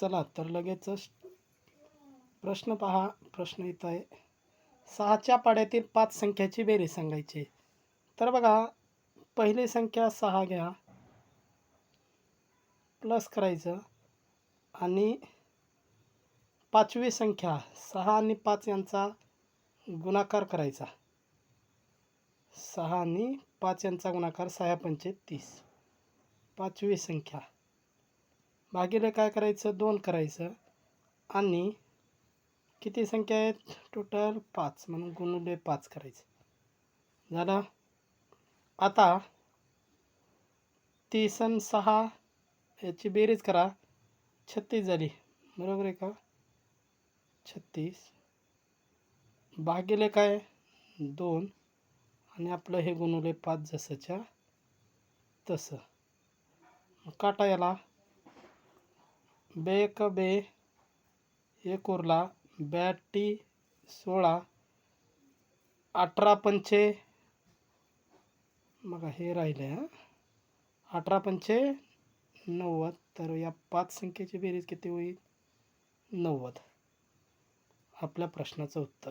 चला तर लगेचच प्रश्न पहा. प्रश्न येत आहे. सहाच्या पाड्यातील पाच संख्याची बेरीज सांगायची. तर बघा पहिली संख्या सहा घ्या. प्लस करायचं. आणि पाचवी संख्या सहा आणि पाच यांचा गुणाकार करायचा. सहा आणि पाच यांचा गुणाकार सहा पंचे तीस. पाचवी संख्या. भागीला काय करायचं? दोन करायचं. आणि किती संख्या आहेत? टोटल पाच. म्हणून गुणुले पाच करायचं. झालं? आता तीस आणि सहा याची बेरीज करा. छत्तीस झाली. बरोबर आहे का? छत्तीस. भागीले काय? दोन. आणि आपलं हे गुणवले पाच जसंच्या तसं. काटा याला बे एक बे एक बॅटी सोळा अठरा पंचे. मग हे राहिले हां. अठरा पंचे नव्वद. तर या पाच संख्येची बेरीज किती होईल? नव्वद. आपल्या प्रश्नाचं उत्तर.